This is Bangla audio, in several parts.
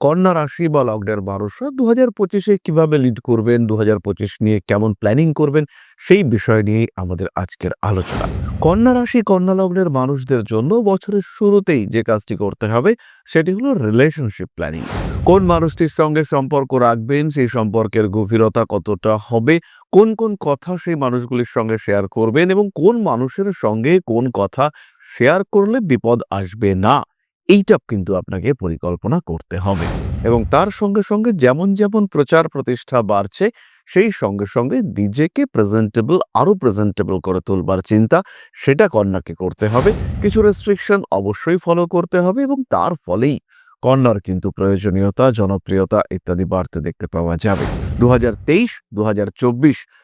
কন্যা রাশি বা লগ্নের মানুষরা দু হাজার পঁচিশে কীভাবে লিড করবেন দু পঁচিশ নিয়ে কেমন প্ল্যানিং করবেন, সেই বিষয় নিয়েই আমাদের আজকের আলোচনা। কন্যা রাশি, কন্যা লগ্নের মানুষদের জন্য বছরের শুরুতেই যে কাজটি করতে হবে, সেটি হলো রিলেশনশিপ প্ল্যানিং কোন মানুষটির সঙ্গে সম্পর্ক রাখবেন, সেই সম্পর্কের গভীরতা কতটা হবে, কোন কোন কথা সেই মানুষগুলির সঙ্গে শেয়ার করবেন এবং কোন মানুষের সঙ্গে কোন কথা শেয়ার করলে বিপদ আসবে না। এইটা কিন্তু আপনাকে পরিকল্পনা করতে হবে। এবং তার সঙ্গে সঙ্গে যেমন যেমন প্রচার প্রতিষ্ঠা বাড়ছে, সেই সঙ্গে সঙ্গে নিজেকে প্রেজেন্টেবল আরও প্রেজেন্টেবল করে তুলবার চিন্তা, সেটা কন্যাকে করতে হবে। কিছু রেস্ট্রিকশন অবশ্যই ফলো করতে হবে এবং তার ফলেই কন্যার কিন্তু প্রয়োজনীয়তা, জনপ্রিয়তা ইত্যাদি বাড়তে দেখতে পাওয়া যাবে। দু হাজার তেইশ দু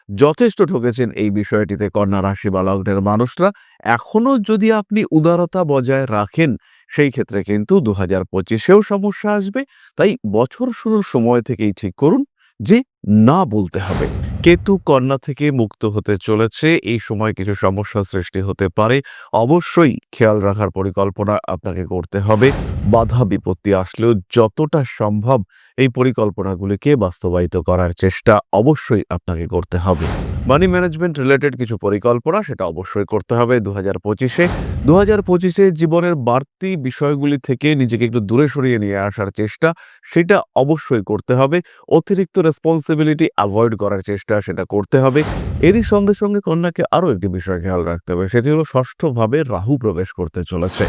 যথেষ্ট ঠকেছেন এই বিষয়টিতে কন্যা রাশি বা লগ্নের মানুষরা। এখনও যদি আপনি উদারতা বজায় রাখেন সেই ক্ষেত্রে কিন্তু দু হাজার পঁচিশেও সমস্যা আসবে। তাই বছর শুরুর সময় থেকেই ঠিক করুন যে না বলতে হবে। কেতু কন্যা থেকে মুক্ত হতে চলেছে, এই সময় কিছু সমস্যা সৃষ্টি হতে পারে। অবশ্যই খেয়াল রাখার পরিকল্পনা আপনাকে করতে হবে। বাধা বিপত্তি আসলেও যতটা সম্ভব এই পরিকল্পনাগুলিকে বাস্তবায়িত করার চেষ্টা অবশ্যই আপনাকে করতে হবে। মানি ম্যানেজমেন্ট রিলেটেড কিছু পরিকল্পনা সেটা অবশ্যই করতে হবে দু হাজার পঁচিশে। দু হাজার পঁচিশে জীবনের বাড়তি বিষয়গুলি থেকে নিজেকে একটু দূরে সরিয়ে নিয়ে আসার চেষ্টা, সেটা অবশ্যই করতে হবে। অতিরিক্ত রেসপন্সিবিলিটি অ্যাভয়েড করার চেষ্টা সেটা করতে হবে। এরই সঙ্গে সঙ্গে কন্যাকে আরও একটি বিষয় খেয়াল রাখতে হবে, সেটি হলো ষষ্ঠভাবে রাহু প্রবেশ করতে চলেছে।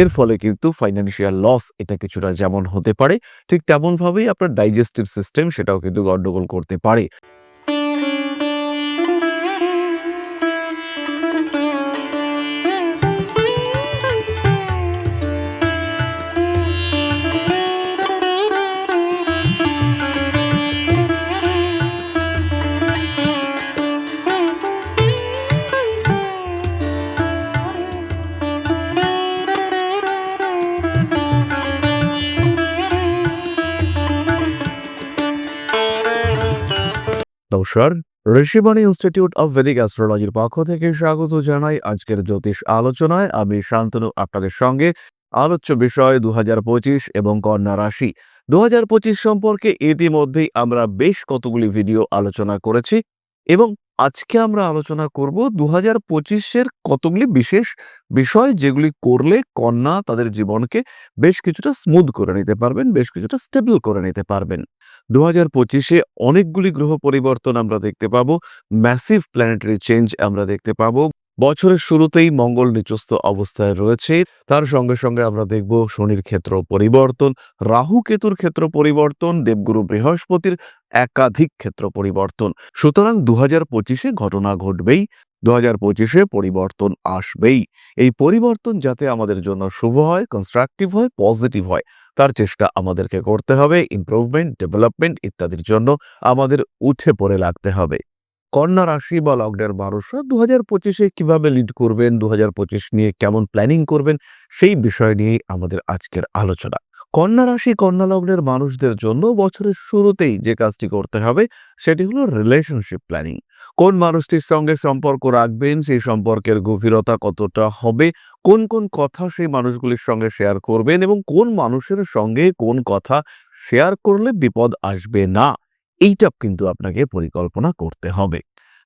এর ফলে কিন্তু ফাইন্যান্সিয়াল লস এটা কিছুটা যেমন হতে পারে, ঠিক তেমনভাবেই আপনার ডাইজেস্টিভ সিস্টেম সেটাও কিন্তু গন্ডগোল করতে পারে। নমস্কার। ঋষিবাণী ইনস্টিটিউট অব ভেদিক অ্যাস্ট্রোলজির পক্ষ থেকে স্বাগত জানাই আজকের জ্যোতিষ আলোচনায়। আমি শান্তনু, আপনাদের সঙ্গে আলোচ্য বিষয় দু হাজার পঁচিশ এবং কন্যা রাশি। দু হাজার পঁচিশ সম্পর্কে ইতিমধ্যেই আমরা বেশ কতগুলি ভিডিও আলোচনা করেছি এবং আজকে আমরা আলোচনা করব দু হাজার পঁচিশের কতগুলি বিশেষ বিষয় যেগুলি করলে কন্যা তাদের জীবনকে বেশ কিছুটা স্মুথ করে নিতে পারবেন, বেশ কিছুটা স্টেবল করে নিতে পারবেন। দু হাজার পঁচিশে অনেকগুলি গ্রহ পরিবর্তন আমরা দেখতে পাবো ম্যাসিভ প্ল্যানেটারি চেঞ্জ আমরা দেখতে পাবো। বছরের শুরুতেই মঙ্গল নিচস্থ অবস্থায় রয়েছে। তার সঙ্গে সঙ্গে আমরা দেখব শনির ক্ষেত্র পরিবর্তন, রাহু কেতুর ক্ষেত্র পরিবর্তন, দেবগুরু বৃহস্পতির একাধিক ক্ষেত্র পরিবর্তন। সুতরাং দু হাজার পঁচিশে ঘটনা ঘটবেই দু হাজার পঁচিশে পরিবর্তন আসবেই। এই পরিবর্তন যাতে আমাদের জন্য শুভ হয় কনস্ট্রাকটিভ হয় পজিটিভ হয়, তার চেষ্টা আমাদেরকে করতে হবে। ইমপ্রুভমেন্ট ডেভেলপমেন্ট ইত্যাদির জন্য আমাদের উঠে পড়ে লাগতে হবে। কন্যা রাশি বা লগ্নের মানুষরা দু হাজার পঁচিশে কীভাবে লিড করবেন দু পঁচিশ নিয়ে কেমন প্ল্যানিং করবেন, সেই বিষয় নিয়েই আমাদের আজকের আলোচনা। কন্যা রাশি, কন্যা লগ্নের মানুষদের জন্য বছরের শুরুতেই যে কাজটি করতে হবে, সেটি হলো রিলেশনশিপ প্ল্যানিং কোন মানুষটির সঙ্গে সম্পর্ক রাখবেন, সেই সম্পর্কের গভীরতা কতটা হবে, কোন কোন কথা সেই মানুষগুলির সঙ্গে শেয়ার করবেন এবং কোন মানুষের সঙ্গে কোন কথা শেয়ার করলে বিপদ আসবে না। এইটা কিন্তু আপনাকে পরিকল্পনা করতে হবে।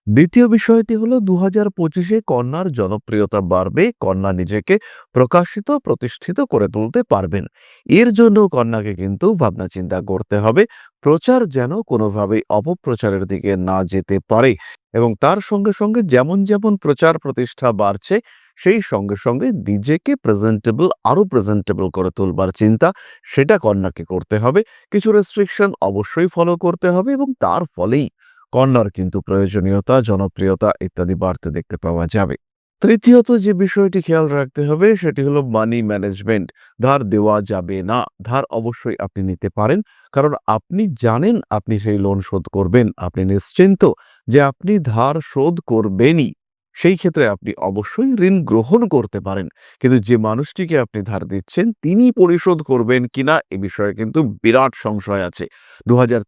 দ্বিতীয় বিষয়টি হলো দু হাজার পঁচিশে কন্যার জনপ্রিয়তা বাড়বে, কন্যা নিজেকে প্রকাশিত, প্রতিষ্ঠিত করে তুলতে পারবেন। এর জন্য কন্যাকে কিন্তু ভাবনা চিন্তা করতে হবে, প্রচার যেন কোনোভাবেই অপপ্রচারের দিকে না যেতে পারে এবং তার সঙ্গে সঙ্গে যেমন যেমন প্রচার প্রতিষ্ঠা বাড়ছে, সেই সঙ্গে সঙ্গে নিজেকে প্রেজেন্টেবল আরও প্রেজেন্টেবল করে তুলবার চিন্তা সেটা কন্যাকে করতে হবে। কিছু রেস্ট্রিকশন অবশ্যই ফলো করতে হবে এবং তার ফলেই কন্যার কিন্তু প্রয়োজনীয়তা, জনপ্রিয়তা ইত্যাদি বাড়তে দেখতে পাওয়া যাবে। তৃতীয়ত যে বিষয়টি খেয়াল রাখতে হবে, সেটি হলো মানি ম্যানেজমেন্ট ধার দেওয়া যাবে না। ধার অবশ্যই আপনি নিতে পারেন, কারণ আপনি জানেন আপনি সেই লোন শোধ করবেন। আপনি নিশ্চিন্ত যে আপনি ধার শোধ করবেনই। সেই ক্ষেত্রে আপনি অবশ্যই ঋণ গ্রহণ করতে পারেন। কিন্তু যে মানুষটিকে আপনি ধার দিচ্ছেন তিনি পরিশোধ করবেন কিনা এ বিষয়ে কিন্তু বিরাট সংশয় আছে। দু হাজার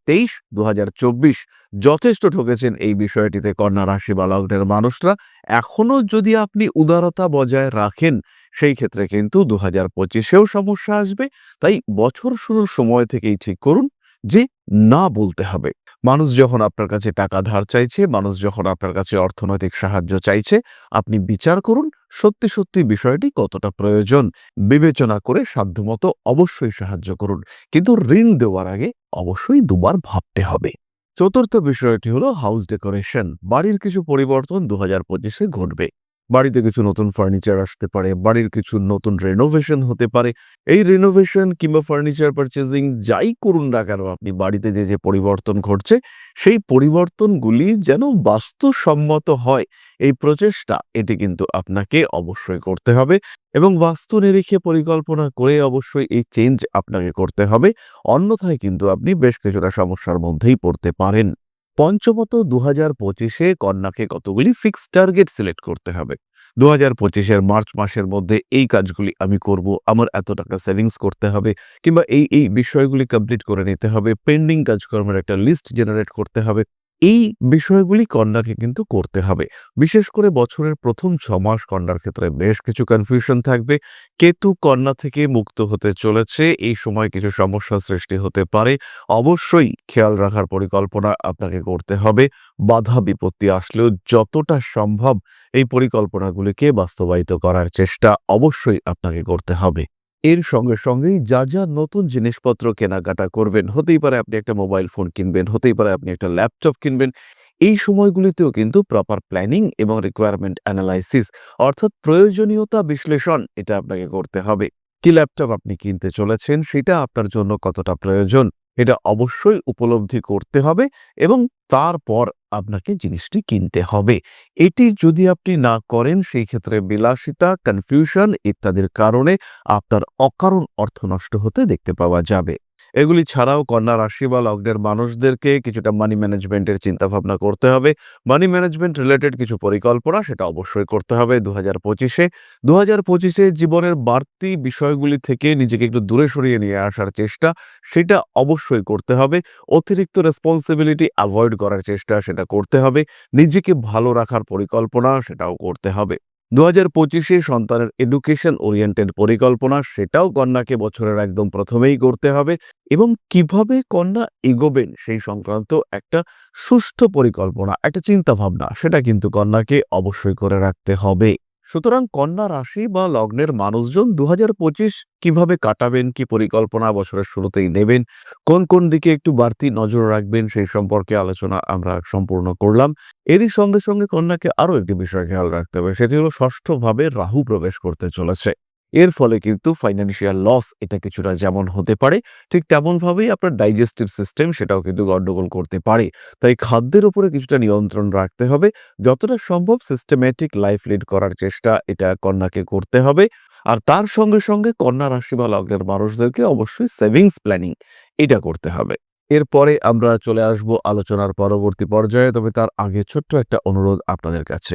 যথেষ্ট ঠকেছেন এই বিষয়টিতে কন্যা রাশি বা লগ্নের মানুষরা। এখনও যদি আপনি উদারতা বজায় রাখেন, সেই ক্ষেত্রে কিন্তু দু হাজার পঁচিশেও সমস্যা আসবে। তাই বছর শুরুর সময় থেকেই ঠিক করুন যে না বলতে হবে। মানুষ যখন আপনার কাছে টাকা ধার চাইছে, মানুষ যখন আপনার কাছে অর্থনৈতিক সাহায্য চাইছে, আপনি বিচার করুন সত্যি সত্যি বিষয়টি কতটা প্রয়োজন। বিবেচনা করে সাধ্যমতো অবশ্যই সাহায্য করুন। কিন্তু ঋণ দেওয়ার আগে অবশ্যই দুবার ভাবতে হবে। চতুর্থ বিষয়টি হলো হাউস ডেকোরেশন বাড়ির কিছু পরিবর্তন দু হাজার পঁচিশে ঘটবে। বাড়িতে কিছু নতুন ফার্নিচার আসতে পারে, বাড়ির কিছু নতুন রেনোভেশন হতে পারে, এই রেনোভেশন কিংবা ফার্নিচার পারচেজিং যাই করুন না কেন, আপনি বাড়িতে যে যে পরিবর্তন ঘটছে, সেই পরিবর্তনগুলি যেন বাস্তুসম্মত হয়, এই প্রচেষ্টা, এটি কিন্তু আপনাকে অবশ্যই করতে হবে এবং বাস্তু নিরিখে পরিকল্পনা করে অবশ্যই এই চেঞ্জ আপনাকে করতে হবে, অন্যথায় কিন্তু আপনি বেশ কিছুটা সমস্যার মধ্যেই পড়তে পারেন। পঞ্চমত দু হাজার পঁচিশে কন্যাকে কতগুলি ফিক্সড টার্গেট সিলেক্ট করতে হবে? দু হাজার পঁচিশের মার্চ মাসের মধ্যে এই কাজগুলি আমি করব, আমার এত টাকা সেভিংস করতে হবে, কিংবা এই এই বিষয়গুলি কমপ্লিট করে নিতে হবে পেন্ডিং কাজকর্মের একটা লিস্ট জেনারেট করতে হবে এই বিষয়গুলি কন্যাকে কিন্তু করতে হবে। বিশেষ করে বছরের প্রথম ছ মাস কন্যার ক্ষেত্রে বেশ কিছু কনফিউশন থাকবে। কেতু কন্যা থেকে মুক্ত হতে চলেছে। এই সময় কিছু সমস্যা সৃষ্টি হতে পারে। অবশ্যই খেয়াল রাখার পরিকল্পনা আপনাকে করতে হবে। বাধা বিপত্তি আসলেও যতটা সম্ভব এই পরিকল্পনাগুলিকে বাস্তবায়িত করার চেষ্টা অবশ্যই আপনাকে করতে হবে। এর সঙ্গে সঙ্গেই যা যা নতুন জিনিসপত্র কেনাকাটা করবেন, হতেই পারে আপনি একটা মোবাইল ফোন কিনবেন, হতেই পারে আপনি একটা ল্যাপটপ কিনবেন, এই সময়গুলিতেও কিন্তু প্রপার প্ল্যানিং এবং রিকোয়ারমেন্ট অ্যানালাইসিস অর্থাৎ প্রয়োজনীয়তা বিশ্লেষণ এটা আপনাকে করতে হবে। কি ল্যাপটপ আপনি কিনতে চলেছেন, সেটা আপনার জন্য কতটা প্রয়োজন? এটা অবশ্যই উপলব্ধি করতে হবে এবং তারপর আপনাকে জিনিসটি কিনতে হবে। এটি যদি আপনি না করেন সেই ক্ষেত্রে বিলাসিতা কনফিউশন ইত্যাদির কারণে আপনার অকারণ অর্থ নষ্ট হতে দেখতে পাওয়া যাবে। এগুলি ছাড়াও কন্যা রাশি বা লগ্নের মানুষদেরকে কিছুটা মানি ম্যানেজমেন্টের চিন্তাভাবনা করতে হবে। মানি ম্যানেজমেন্ট রিলেটেড কিছু পরিকল্পনা সেটা অবশ্যই করতে হবে দু হাজার পঁচিশে। দু হাজার পঁচিশে জীবনের বাড়তি বিষয়গুলি থেকে নিজেকে একটু দূরে সরিয়ে নিয়ে আসার চেষ্টা সেটা অবশ্যই করতে হবে। অতিরিক্ত রেসপন্সিবিলিটি অ্যাভয়েড করার চেষ্টা সেটা করতে হবে। নিজেকে ভালো রাখার পরিকল্পনা সেটাও করতে হবে। দু হাজার পঁচিশে সন্তানের এডুকেশন ওরিয়েন্টেড পরিকল্পনা, সেটাও কন্যাকে বছরের একদম প্রথমেই করতে হবে। এবং কীভাবে কন্যা এগোবেন সেই সংক্রান্ত একটা সুস্থ পরিকল্পনা, একটা চিন্তাভাবনা, সেটা কিন্তু কন্যাকে অবশ্যই করে রাখতে হবে। সুতরাং কন্যা রাশি বা লগ্নের মানুষজন দু হাজার পঁচিশ কীভাবে কাটাবেন, কি পরিকল্পনা বছরের শুরুতেই নেবেন, কোন কোন দিকে একটু বাড়তি নজর রাখবেন সেই সম্পর্কে আলোচনা আমরা সম্পূর্ণ করলাম। এরই সঙ্গে সঙ্গে কন্যাকে আরও একটি বিষয় খেয়াল রাখতে হবে, সেটি হলো ষষ্ঠভাবে রাহু প্রবেশ করতে চলেছে। এর ফলে কিন্তু ফাইন্যান্সিয়াল লস এটা কিছুটা যেমন হতে পারে, ঠিক তেমনভাবেই আপনার ডাইজেস্টিভ সিস্টেম সেটাও কিন্তু গণ্ডগোল করতে পারে। তাই খাদ্যের উপরে কিছুটা নিয়ন্ত্রণ রাখতে হবে, যতটা সম্ভব সিস্টেম্যাটিক লাইফ লিড করার চেষ্টা এটা কন্যাকে করতে হবে। আর তার সঙ্গে সঙ্গে কন্যা রাশি বা লগ্নের মানুষদেরকে অবশ্যই সেভিংস প্ল্যানিং এটা করতে হবে। এরপরে আমরা চলে আসব আলোচনার পরবর্তী পর্যায়ে, তবে তার আগে ছোট্ট একটা অনুরোধ আপনাদের কাছে।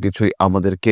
কিছুই আমাদেরকে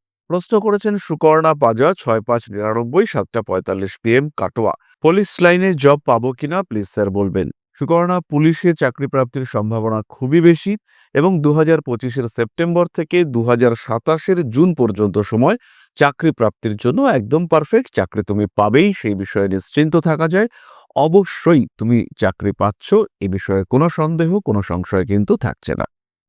প্রশ্ন করেছেন সুকর্ণা পাজা, ছয় পাঁচ নিরানব্বই, সাতটা পঁয়তাল্লিশ পিএম, কাটোয়া। পুলিশ লাইনে জব পাবো কিনা? প্লিজ স্যার বলবেন। সুকর্ণা, পুলিশে চাকরি প্রাপ্তির সম্ভাবনা খুবই বেশি এবং দু হাজার পঁচিশের সেপ্টেম্বর থেকে দু হাজার সাতাশের জুন পর্যন্ত সময় চাকরি প্রাপ্তির জন্য একদম পারফেক্ট চাকরি তুমি পাবেই, সেই বিষয়ে নিশ্চিন্ত থাকা যায়। অবশ্যই তুমি চাকরি পাচ্ছ, এ বিষয়ে কোনো সন্দেহ, কোনো সংশয় কিন্তু থাকছে না।